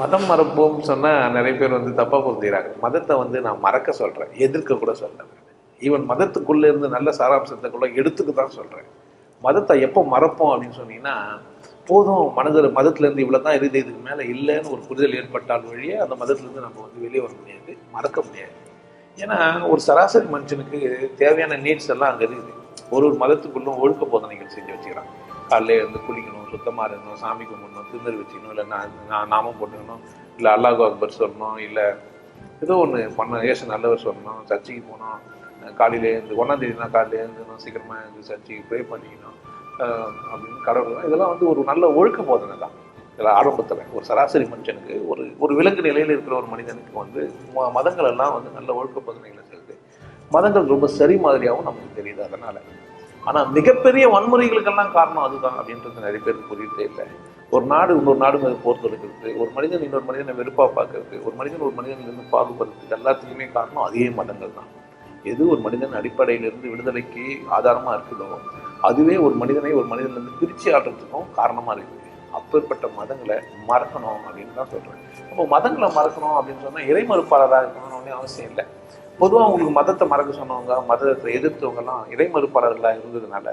மதம் மறப்போம் சொன்னால் நிறைய பேர் வந்து தப்பாக புரிஞ்சுக்கிறாங்க. மதத்தை வந்து நான் மறக்க சொல்கிறேன் எதிர்க்க கூட சொல்கிறேன் ஈவன் மதத்துக்குள்ளே இருந்து நல்ல சாராம்சத்துக்குள்ளே எடுத்துக்க தான் சொல்கிறேன் மதத்தை எப்போ மறப்போம் அப்படின்னு சொன்னீங்கன்னா போதும் மனதில் மதத்துலேருந்து இவ்வளோ தான் இருக்குது இதுக்கு மேலே இல்லைன்னு ஒரு புரிதல் ஏற்பட்டால் வழியே அந்த மதத்துலேருந்து நம்ம வந்து வெளியே வர முடியாது மறக்க முடியாது. ஏன்னா ஒரு சராசரி மனுஷனுக்கு தேவையான நீட்ஸ் எல்லாம் அங்கே இருக்குது. ஒரு ஒரு மதத்துக்குள்ளும் ஒழுக்க போதனைகள் செஞ்சு வச்சுக்கிறாங்க. காலையில இருந்து குளிக்கணும் சுத்தமாக இருக்கணும் சாமி கும்பிடணும் திருநெல் வச்சுக்கணும் இல்லை நான் நான் நாமம் போட்டுக்கணும் இல்லை அல்லாஹ் அக்பர் சொல்லணும் இல்லை ஏதோ ஒன்று பண்ண ஏசு நல்லவர் சொல்லணும் சர்ச்சுக்கு போகணும் காலையில் இருந்து ஒன்றாந்தேதினா காலையில் காலையில சீக்கிரமாக இருந்து சர்ச்சுக்கு ப்ரே பண்ணிக்கணும் அப்படின்னு கடவுள் இதெல்லாம் வந்து ஒரு நல்ல ஒழுக்க போதனை தான். இதில் ஆரம்பத்தில் ஒரு சராசரி மனுஷனுக்கு ஒரு ஒரு விலங்கு நிலையில் இருக்கிற ஒரு மனிதனுக்கு வந்து ம- மதங்கள் எல்லாம் வந்து நல்ல ஒழுக்க போதனைகளை செலுத்து மதங்கள் ரொம்ப சரி மாதிரியாகவும் நமக்கு தெரியுது அதனால். ஆனால் மிகப்பெரிய வன்முறைகளுக்கெல்லாம் காரணம் அதுதான் அப்படின்றது நிறைய பேருக்கு புரியுதே இல்லை. ஒரு நாடு இன்னொரு நாடு மீது போர் தொடுக்கிறது ஒரு மனிதன் இன்னொரு மனிதனை வெறுப்பாக பார்க்கறது ஒரு மனிதன் ஒரு மனிதனிலிருந்து பாகுபடுறது எல்லாத்துக்குமே காரணம் அதே மதங்கள் தான். எது ஒரு மனிதன் அடிப்படையிலிருந்து விடுதலைக்கு ஆதாரமாக இருக்குதோ அதுவே ஒரு மனிதனை ஒரு மனிதனிலிருந்து பிரித்து ஆடுறதுக்கும் காரணமாக இருக்குது. அப்பேற்பட்ட மதங்களை மறக்கணும் அப்படின்னு தான் சொல்கிறேன் அப்போ மதங்களை மறக்கணும் அப்படின்னு சொன்னால் இறை மறுப்பாளராக இருக்கணும்னு அவசியம் இல்லை. பொதுவாக உங்களுக்கு மதத்தை மறக்க சொன்னவங்க மதத்தை எதிர்த்தவங்கலாம் இறை மறுப்பாளர்களாக இருந்ததுனால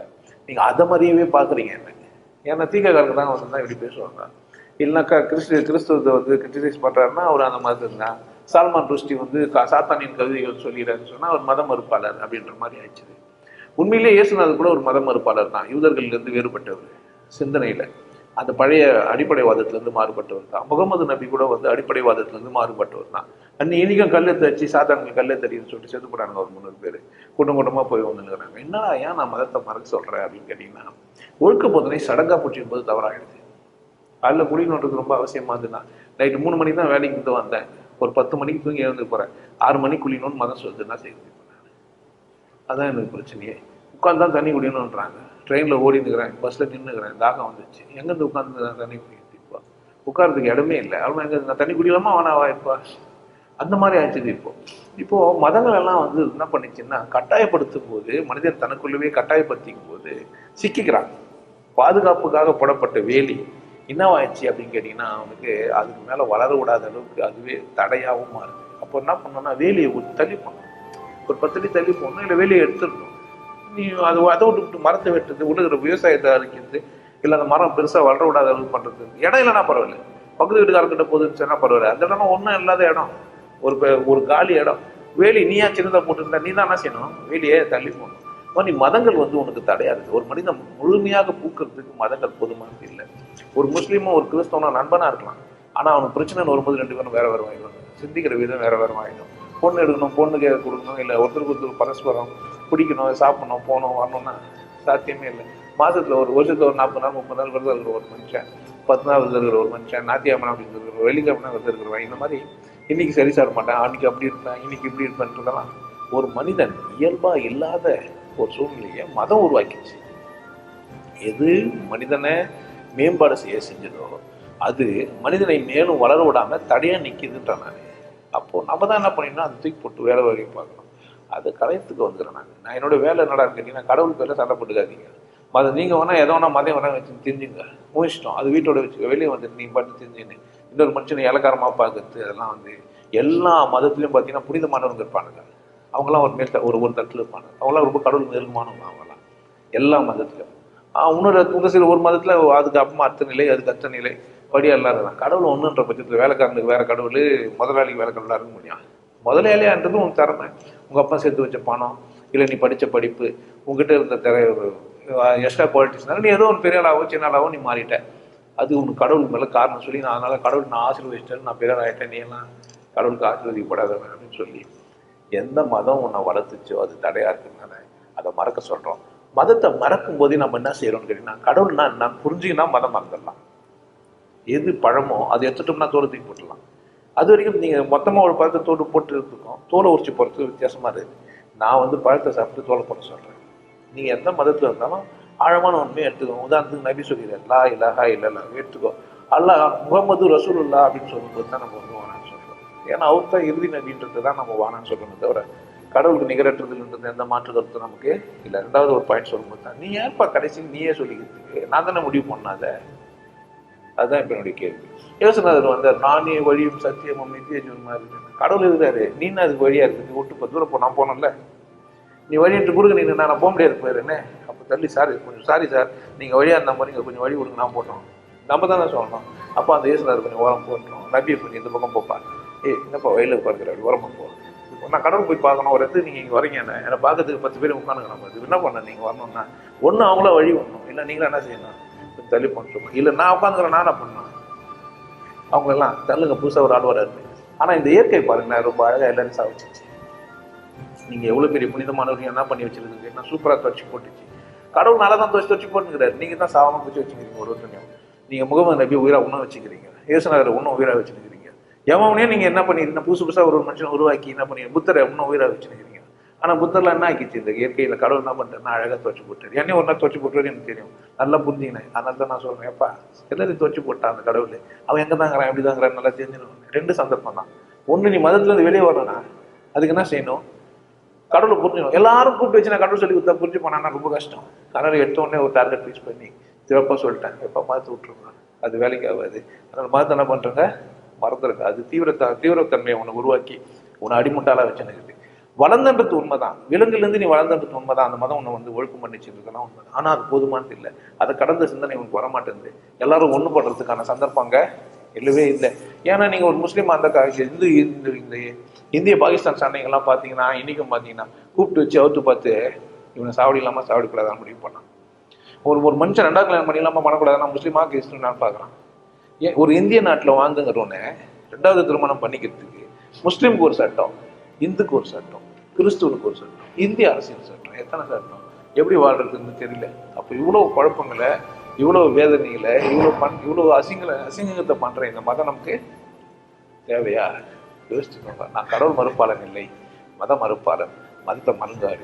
நீங்கள் அதை மாதிரியவே பார்க்குறீங்க என்ன ஏன்னா தீக்கக்காரங்க தான் வந்து தான் இப்படி பேசுவாங்க. இல்லைனாக்கா கிறிஸ்து கிறிஸ்துவத்தை வந்து கிரிட்டிசைஸ் பண்ணுறாருன்னா அவர் அந்த மாதிரி தான் சால்மான் ருஷ்டி வந்து சாத்தானியின் சாத்தானின் கவிதைகள் சொல்லிடுறாருன்னு சொன்னால் அவர் மத மறுப்பாளர் அப்படின்ற மாதிரி ஆயிடுச்சு. உண்மையிலேயே இயேசுநாதர் கூட ஒரு மத மறுப்பாளர் தான். யூதர்கள்லேருந்து வேறுபட்டவர் சிந்தனையில். அந்த பழைய அடிப்படைவாதத்திலிருந்து மாறுபட்டவர் தான். முகமது நபி கூட வந்து அடிப்படைவாதத்திலிருந்து மாறுபட்டவர் தான். அன்னி இனிக்கும் கல்லை தச்சு சாதாரண கல்லை தடின்னு சொல்லிட்டு செத்து போனாங்க ஒரு முந்நூறு பேர். கூட்டம் கூட்டமா போய் வந்துருக்கிறாங்க என்னடா ஏன் நான் மதத்தை மறக்க சொல்றேன் அப்படின்னு கேட்டிங்கன்னா ஒழுக்க போதனை சடங்கா போற்றியும் போது தவறாகிடுது காலைல குடிநோட்டுக்கு ரொம்ப அவசியமா இருந்ததுன்னா நைட்டு மூணு மணிக்கு தான் வேலைக்கு இருந்து வந்தேன். ஒரு பத்து மணிக்கு தூங்கி எழுந்து போகிறேன் ஆறு மணிக்கு குளிக்கணும்னு மதம் சொல்லுதுன்னா செய்து அதான் எனக்கு பிரச்சனையே. உட்காந்து தான் தண்ணி குடிக்கணுன்றாங்க. ட்ரெயினில் ஓடி பஸ்ஸில் நின்றுக்கிறேன் தாகம் வந்துச்சு எங்கேருந்து உட்காந்து தண்ணி குடிக்கிறது இப்போ? உட்கார்றதுக்கு இடமே இல்லை. அவன் எங்கே நான் தண்ணி குடிக்கலாமா? வேணாவா இப்போ அந்த மாதிரி ஆயிடுச்சு இப்போ. இப்போ மதங்கள் எல்லாம் வந்து என்ன பண்ணிச்சுன்னா கட்டாயப்படுத்தும் போது மனிதன் தனக்குள்ளவே கட்டாயப்படுத்திக்கும் போது சிக்கிக்கிறான் பாதுகாப்புக்காக போடப்பட்ட வேலி என்னவாயிடுச்சு அப்படின்னு கேட்டிங்கன்னா அவனுக்கு அதுக்கு மேலே வளர விடாத அளவுக்கு அதுவே தடையாகவும் மாறுது. அப்போ என்ன பண்ணோம்னா வேலியை ஒரு தள்ளி பண்ணணும் ஒரு பத்து அடி தள்ளி போகணும் இல்லை வேலியை எடுத்துடணும். நீ அது அதை விட்டு மரத்தை வெட்டுறது விடுகிற விவசாயத்தை அழிக்கிறது இல்லை அந்த மரம் பெருசாக வளர விடாத அளவுக்கு பண்ணுறது இடம் இல்லைன்னா பரவாயில்ல. பக்கத்து வீட்டுக்காரர்கிட்ட போதுன்னு சொன்னால் பரவாயில்ல. அந்த இடம் ஒன்றும் இல்லாத இடம். ஒரு ஒரு காலி இடம். வேலி நீயா சின்னதாக போட்டிருந்தா நீ தான் என்ன செய்யணும்? வேலியே தள்ளி போகணும் இப்போ நீ மதங்கள் வந்து உனக்கு தடையாக இருக்குது ஒரு மனிதன் முழுமையாக பூக்கிறதுக்கு மதங்கள் போதுமானது இல்லை. ஒரு முஸ்லீமும் ஒரு கிறிஸ்தவனும் நண்பனாக இருக்கலாம். ஆனால் அவனுக்கு பிரச்சனைன்னு வரும்போது ரெண்டு பேரும் வேற வேறு வாங்கிடும் சிந்திக்கிற விதம் வேற வேற வாங்கிடும். பொண்ணு எடுக்கணும் பொண்ணுக்கு கொடுக்கணும் இல்லை ஒருத்தருக்கு ஒருத்தர் பரஸ்பரம் பிடிக்கணும் சாப்பிடணும் போகணும் வரணும்னா சாத்தியமே இல்லை. மாதத்தில் ஒரு வருஷத்தில் ஒரு நாற்பது நாள் முப்பது நாள் விரதம் இருக்கிற ஒரு மனுஷன். பத்து நாள் விரதம் இருக்கிற ஒரு மனுஷன். நாத்தியாமனா அப்படி இருக்கிற வெள்ளிக்கிழமை விரதம் இருக்கிறவன் இந்த மாதிரி இன்னைக்கு சரி சார மாட்டேன் அன்னைக்கு அப்படி இருப்பேன் இன்னைக்கு இப்படி இருப்பேன்றதெல்லாம் ஒரு மனிதன் இயல்பா இல்லாத ஒரு சூழ்நிலையை மதம் உருவாக்கிச்சு எது மனிதனை மேம்பாடு செய்ய செஞ்சதோ அது மனிதனை மேலும் வளர விடாம தடையா நிற்கிதுன்ற நான். அப்போ நம்ம தான் என்ன பண்ணினா அதை தூக்கி போட்டு வேலை வகையை பார்க்கணும். அது கலையத்துக்கு வந்துடுறேன் நான். நான் என்னோட வேலை என்னடா கேட்டீங்கன்னா கடவுள் பேரில் சண்டை போட்டுக்காதீங்க. மத நீங்கள் வேணால் எதோ வேணால் மதம் வேணால் வச்சு தெரிஞ்சுங்க. முடிச்சிட்டோம் அது வீட்டோட வச்சு வெளியே வந்து நீ பாட்டு தெரிஞ்சுன்னு இன்னொரு மனுஷனை இலக்காரமாக பார்க்கறது அதெல்லாம் வந்து எல்லா மதத்துலையும் பார்த்தீங்கன்னா புனிதமானவங்க இருப்பானுங்க அவங்களாம் ஒரு மேல் ஒரு ஒரு தட்டில் இருப்பாங்க. அவங்களாம் ரொம்ப கடவுள் நெருக்கமானவங்க அவங்களாம் எல்லா மதத்துலையும் இன்னொரு ஒரு சில ஒரு மதத்தில் அதுக்கு அப்பமா அர்த்த நிலை அதுக்கு அர்த்த நிலை படியா இல்லாததான் கடவுள் ஒன்றுன்ற பட்சத்தில் வேலைக்காரனுக்கு வேற கடவுள் முதலாளிக்கு வேலை கடவுளாக இருக்க முடியும். முதலாளியான்றது உன் திறமை. உங்கள் அப்பா சேர்த்து வச்ச பணம் இல்லை நீ படித்த படிப்பு உங்ககிட்ட இருந்த திற எக்ஸ்ட்ரா குவாலிட்டிஸ்னால நீ ஏதோ ஒரு பெரிய ஆளாவோ சின்ன ஆளாவோ நீ மாறிட்ட. அது உன் கடவுள் மேலே காரணம் சொல்லி நான் அதனால் கடவுள் நான் ஆசீர்வதிச்சிட்டேன் நான் பிறர் ஆகிட்டேன் நீ எல்லாம் கடவுளுக்கு ஆசீர்வதிக்கப்படாதவன் அப்படின்னு சொல்லி எந்த மதம் உன்னை வளர்த்துச்சோ அது தடையாக இருக்கிறதுனால அதை மறக்க சொல்கிறோம் மதத்தை மறக்கும் போதே நம்ம என்ன செய்கிறோம்னு கேட்டீங்கன்னா கடவுள்னா நான் புரிஞ்சுக்கினா மதம் மறந்துடலாம். எது பழமோ அது எடுத்துட்டோம்னா தோலை தூக்கி போட்டுடலாம். அது வரைக்கும் நீங்கள் மொத்தமாக ஒரு பழத்தை தோடு போட்டு இருக்கோம் தோலை உரிச்சு போறது வித்தியாசமாக இருக்குது நான் வந்து பழத்தை சாப்பிட்டு தோலை போட சொல்கிறேன் நீங்கள் எந்த மதத்தில் இருந்தாலும் ஆழமான உண்மையை எடுத்துக்கோ. உதாரணத்துக்கு நபி சொல்லிடுறேன் லா இலஹா இல்லல்லா எடுத்துக்கோ. அல்லாஹ் முகமது ரசூலுல்லா அப்படின்னு சொல்லும்போது தான் நம்ம வந்து வானான்னு சொல்கிறோம் ஏன்னா அவர் தான் இறுதி நபின்றது தான் நம்ம வானான்னு சொல்றோமே தவிர கடவுளுக்கு நிகரற்றதுன்றது எந்த மாற்று கருத்து நமக்கு இல்லை. ரெண்டாவது ஒரு பாயிண்ட் சொல்லும்போது தான் நீ ஏன்ப்பா கடைசி நீயே சொல்லிக்கிறதுக்கு? நான் தானே முடிவு பண்ணாத? அதுதான் இப்போ என்னுடைய கேள்வி. யோசனாதர் வந்தார் நானே வழியும் சத்தியமும் நித்திய ஜீவன் இருக்கு கடவுள் இருக்கிறாரு நீ என்ன அதுக்கு வழியாக இருக்குது நீ விட்டு இப்போ தூரம் போ நான் போனோம்ல நீ வழியிட்டு குறுக்க நீ நான் போக முடியாது போயிருந்தேன் தள்ளி சாரி கொஞ்சம் சாரி சார் நீங்கள் வழியாக இருந்த மாதிரி நீங்கள் கொஞ்சம் வழி விடுங்க நான் போட்டோம் நம்ம தானே சொல்லணும். அப்போ அந்த இயேசுனார் கொஞ்சம் ஓரம் போட்டோம் நபியை கொஞ்சம் இந்த பக்கம் போப்பா ஏய் என்னப்பா வயலில் அப்படி ஓரமாக போ. நான் கடவுள் போய் பார்க்கணும். ஒரு இடத்துக்கு நீங்கள் இங்கே வரீங்க என்ன? என்னை பார்க்கறதுக்கு பத்து பேர் உட்காந்துக்கிறோம் இது என்ன பண்ண நீங்கள் வரணும்னா? ஒன்று அவங்கள வழி வரணும் இல்லை நீங்களும் என்ன செய்யணும்? கொஞ்சம் தள்ளி பண்ணுறோம் இல்லை நான் உட்காந்துக்கிறேன் நான் என்ன பண்ணணும்? அவங்க எல்லாம் தள்ளுங்க. புதுசாக ஒரு ஆள் வராரு ஆனால் இந்த இயற்கை பாருங்கண்ணா ரொம்ப அழகாக எல்லாரும் சாவிச்சிச்சு நீங்கள் எவ்வளோ பெரிய புனிதமானவர்கள் என்ன பண்ணி வச்சிருக்கீங்க? என்ன சூப்பராக தொடச்சி போட்டுச்சு. கடவுள் நல்லா தான் துவச்சி துவச்சி போட்டுக்கிறாரு நீங்கள் தான் சாவமாக பிடிச்சி வச்சுக்கிறீங்க ஒரு ஒருத்தனையும். நீங்கள் முகமது நபி உயிராக இன்னும் வச்சுக்கிறீங்க. இயேசுநகர் இன்னும் உயிராக வச்சுருக்கிறீங்க எவனே நீங்கள் என்ன பண்ணிருக்கீங்க? புதுசு புதுசாக ஒரு மனுஷன் உருவாக்கி என்ன பண்ணி புத்தரை இன்னும் உயிராக வச்சுருக்கிறீங்க ஆனால் புத்தர்லாம் என்ன ஆக்கிச்சு? இந்த இயற்கையில் கடவுள் என்ன பண்ணுறேன்னா அழகாக துவச்சி போட்டார் என்னையும் ஒரு நாள் துவச்சி போட்டுவாரு எனக்கு தெரியும். நல்லா புரிஞ்சுக்கினேன். அதனால தான் நான் சொல்கிறேன் எப்பா எல்லாத்தையும் துவச்சி போட்டான் அந்த கடவுள். அவன் எங்கே தாங்கிறான் எப்படி தாங்கிறான் நல்லா தெரிஞ்சிடணும் ரெண்டு சந்தர்ப்பம் தான். ஒன்று நீ மதத்துலேருந்து வெளியே வரணும்னா அதுக்கு என்ன செய்யணும்? கடவுளை புரிஞ்சுக்கணும். எல்லாரும் கூப்பிட்டு வச்சு நான் கடவுள் சொல்லி கொடுத்தா புரிஞ்சு போனான்னா ரொம்ப கஷ்டம். கடவுள் எடுத்த உடனே ஒரு டார்கெட் ஃபிக்ஸ் பண்ணி சிறப்பாக சொல்லிட்டேன். எப்போ மதத்தை விட்டுருங்க. அது வேலைக்கு ஆகாது. அதனால் மதத்தை என்ன பண்ணுறங்க மறந்துருங்க. அது தீவிரத்த தீவிரத்தன்மையை உன்னை உருவாக்கி உன்னை அடிமுட்டாளாக வச்சுனுக்குது வளர்ந்தன்றது உண்மைதான். விலங்குலேருந்து நீ வளர்ந்தன்றது உண்மைதான். அந்த மதம் உன்னை வந்து ஒழுக்கம் பண்ணிச்சிருக்கலாம் உண்மை ஆனால் அது போதுமானது இல்லை. அதை கடந்த சிந்தனை உனக்கு வரமாட்டேங்குது. எல்லாரும் ஒன்று பண்ணுறதுக்கான சந்தர்ப்பங்க இல்லவே இல்லை. ஏன்னா நீங்கள் ஒரு முஸ்லீம் அந்த கா- இந்து இந்த இந்த இந்திய பாகிஸ்தான் சண்டைங்கெல்லாம் பார்த்தீங்கன்னா இன்றைக்கும் பார்த்தீங்கன்னா கூப்பிட்டு வச்சு அவுத்து பார்த்து இவனை சாவடி இல்லாமல் சாவடிக்கூடாதான் முடிவு பண்ணான். ஒரு ஒரு மனுஷன் ரெண்டாவது கல்யாணம் பண்ணி இல்லாமல் பண்ணக்கூடாதுன்னா முஸ்லீமா கிறிஸ்துவனான்னு பார்க்குறான் ஏன் ஒரு இந்திய நாட்டில் வாழ்ந்துங்கிறவனே ரெண்டாவது திருமணம் பண்ணிக்கிறதுக்கு முஸ்லீமுக்கு ஒரு சட்டம் இந்துக்கு ஒரு சட்டம் கிறிஸ்துவனுக்கு ஒரு சட்டம் இந்திய அரசியல் சட்டம் எத்தனை சட்டம் எப்படி வாழ்றதுன்னு தெரியல. அப்போ இவ்வளோ குழப்பங்களை இவ்வளோ வேதனைகளை இவ்வளோ பண் இவ்வளோ அசிங்கல அசிங்கத்தை பண்ணுற இந்த மதம் நமக்கு தேவையா? யோசிச்சுக்கோங்க நான் கடவுள் மறுப்பாளன் இல்லை. மத மறுப்பாளன். மதத்தை மறந்தாரு